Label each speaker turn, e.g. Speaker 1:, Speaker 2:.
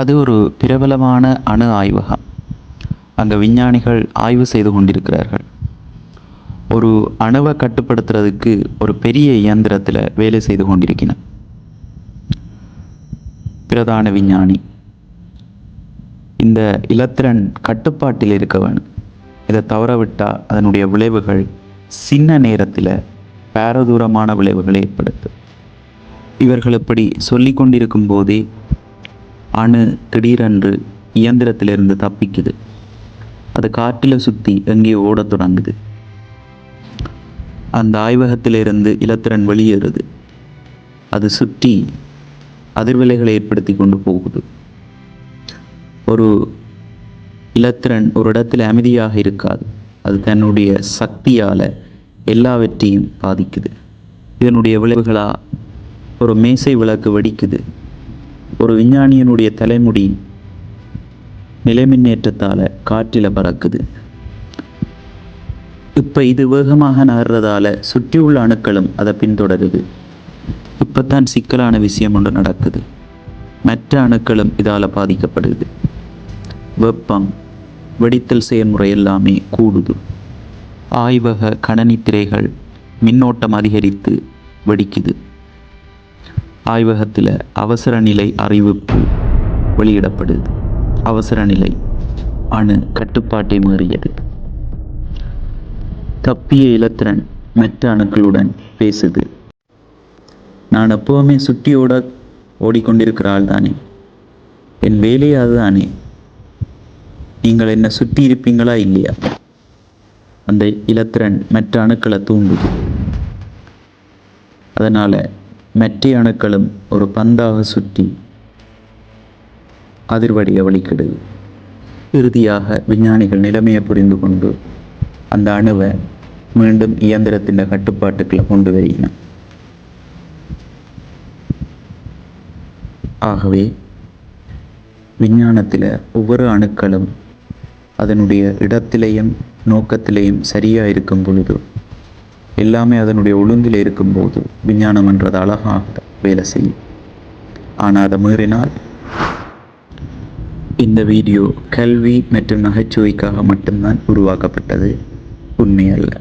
Speaker 1: அது ஒரு பிரபலமான அணு ஆய்வகம். அங்கே விஞ்ஞானிகள் ஆய்வு செய்து கொண்டிருக்கிறார்கள். ஒரு அணுவை கட்டுப்படுத்துறதுக்கு ஒரு பெரிய இயந்திரத்தில் வேலை செய்து கொண்டிருக்கிறார் பிரதான விஞ்ஞானி. இந்த இலத்திரன் கட்டுப்பாட்டில் இருக்க வேணும் இதை தவற விட்டால் அதனுடைய விளைவுகள் சின்ன நேரத்தில் பாரதூரமான விளைவுகளை ஏற்படுத்தும். இவர்கள் இப்படி சொல்லி கொண்டிருக்கும் போதே அணு திடீரென்று இயந்திரத்திலிருந்து தப்பிக்குது. அது காற்றில் சுற்றி எங்கே ஓடத் தொடங்குது. அந்த ஆய்வகத்திலிருந்து இலத்திரன் வெளியேறுது. அது சுற்றி அதிர்வலைகளை ஏற்படுத்தி கொண்டு போகுது. ஒரு இலத்திரன் ஒரு இடத்தில் அமைதியாக இருக்காது. அது தன்னுடைய சக்தியால் எல்லாவற்றையும் பாதிக்குது. இதனுடைய விளைவுகளாக ஒரு மேசை விளக்கு வெடிக்குது. ஒரு விஞ்ஞானியனுடைய தலைமுடி நிலைமின்னேற்றத்தால் காற்றில் பறக்குது. இப்போ இது வேகமாக நகர்றதால சுற்றியுள்ள அணுக்களும் அதை பின்தொடருது. இப்போத்தான் சிக்கலான விஷயம் ஒன்று நடக்குது. மற்ற அணுக்களும் இதால் பாதிக்கப்படுது. வெப்பம் வெடித்தல் செயல்முறை எல்லாமே கூடுது. ஆய்வக கணனித்திரைகள் மின்னோட்டம் அதிகரித்து வெடிக்குது. ஆய்வகத்தில் அவசர நிலை அறிவிப்பு வெளியிடப்படுது. அவசர நிலை அணு கட்டுப்பாட்டை மீறியது. தப்பிய இலத்திரன் மற்ற அணுக்களுடன் பேசுது. நான் எப்போவுமே சுட்டியோட ஓடிக்கொண்டிருக்கிற ஆள் தானே. என் வேலையே அதுதானே நீங்கள் என்ன சுற்றி இருப்பீங்களா இல்லையா? அந்த இலத்திரன் மற்ற அணுக்களை தூண்டுது. அதனால் மற்ற அணுக்களும் ஒரு பந்தாக சுற்றி அதிர்வடியை வழிக்கிடுது இறுதியாக விஞ்ஞானிகள் நிலைமையை புரிந்து கொண்டு அந்த அணுவை மீண்டும் இயந்திரத்தின் கட்டுப்பாட்டுக்குள்ள கொண்டு வருகின ஆகவே விஞ்ஞானத்தில் ஒவ்வொரு அணுக்களும் அதனுடைய இடத்திலையும் நோக்கத்திலையும் சரியாக இருக்கும் பொழுது எல்லாமே அதனுடைய ஒழுங்கில் இருக்கும்போது விஞ்ஞானம் என்றது அழகாக வேலை செய்யும். ஆனால் அதை மீறினால் இந்த வீடியோ கல்வி மற்றும் நகைச்சுவைக்காக மட்டும்தான் உருவாக்கப்பட்டது. உண்மையல்ல.